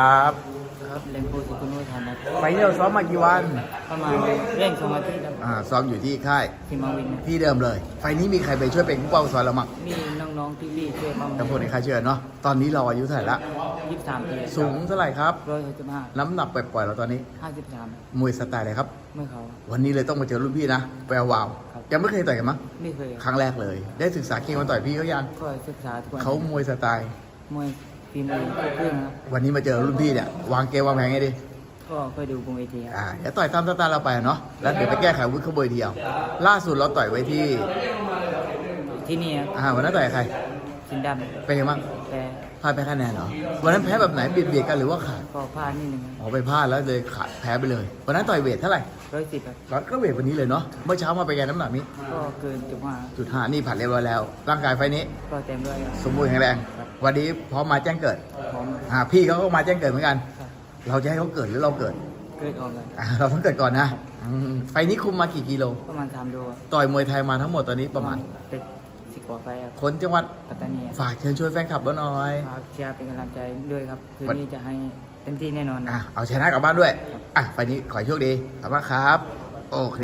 ครับครับเลมโพสุกุนุทันนะไฟล์นี้เราซ้อมมากี่วันประมาณเร่งสมาธิครับอ่าซ้อมอยู่ที่ค่ายที่มาวินนะที่เดิมเลย ไฟล์นี้มีใครไปช่วยเป็นผู้เป้าซ้อมเรามั่งมีน้องๆพี่ๆช่วยบ้างกับพวกในค่ายเชื่อเนาะตอนนี้เราอายุเท่าไหร่ละยี่สิบสามปีสูงเท่าไหร่ครับร้อยหกสิบห้าน้ำหนักปล่อยๆเราตอนนี้ห้าสิบสามมวยสไตล์อะไรครับเมื่อเขาวันนี้เลยต้องมาเจอรุ่นพี่นะแปลวาวครับยังไม่เคยต่อยกันมั้งไม่เคยครั้งแรกเลย ได้ศึกษาเก่งมาต่อยพี่เขายังก็ศึกษาทุกวันเขามวยสไตล์มวย ฝีมือเครื่องครับวันนี้มาเจอรุ่นพี่เนี่ยวางเกมวางแผนไงดีก็เคยดูบนเวทีครับอ่าเดี๋ยวต่อยตามสไตล์เราไปเนาะแล้วเดี๋ยวไปแก้ไขอาวุฒิเขาเบอร์เดียว ล่าสุดเราต่อยไว้ที่ที่นี่ครับอ่าวันนั้นต่อยกับใครสินดเป็นยังไงบ้างำแต่พลาดไปคะแนนเหรอวันนั้นแพ้แบบไหนเบียดเบียดกันหรือว่าขาดก็พลาดนิดนึงอ๋อไปพลาดแล้วเลยขาดแพ้ไปเลยวันนั้นต่อยเวทเท่าไหร่ร้อยสิบครับก็ก็เวทวันนี้เลยเนาะเมื่อเช้ามาไปนไงน้ำหนักนี้ก็เกินจุดห้าจุดห้านี่ผ่านเรียบร้อยแล้ว ร่างกายไฟนี้ก็เต็มด้วยครับสมบูรณ์แข็งแรง วันนี้พร้อมมาแจ้งเกิดพร้อม อ่าพี่เขาก็มาแจ้งเกิดเหมือนกัน ครับ เราจะให้เขาเกิดหรือเราเกิดเกิดออกเลยอ่าเราต้องเกิดก่อนนะอืมไฟนี้คุมมากี่กิโล ประมาณสามโลต่อยมวยไทยมาทั้งหมดตอนนี้ประมาณ เป็นสิบกว่าไปครับคนจังหวัดปัตตานีครับฝากเชิญชวนแฟนคลับเราหน่อย ฝากเชียร์เป็นกำลังใจด้วยครับ คืนนี้จะให้เต็มที่แน่นอนอะเอาชนะกลับบ้านด้วย อะไฟนี้ขอให้โชคดีขอบคุณมากครับ โอเค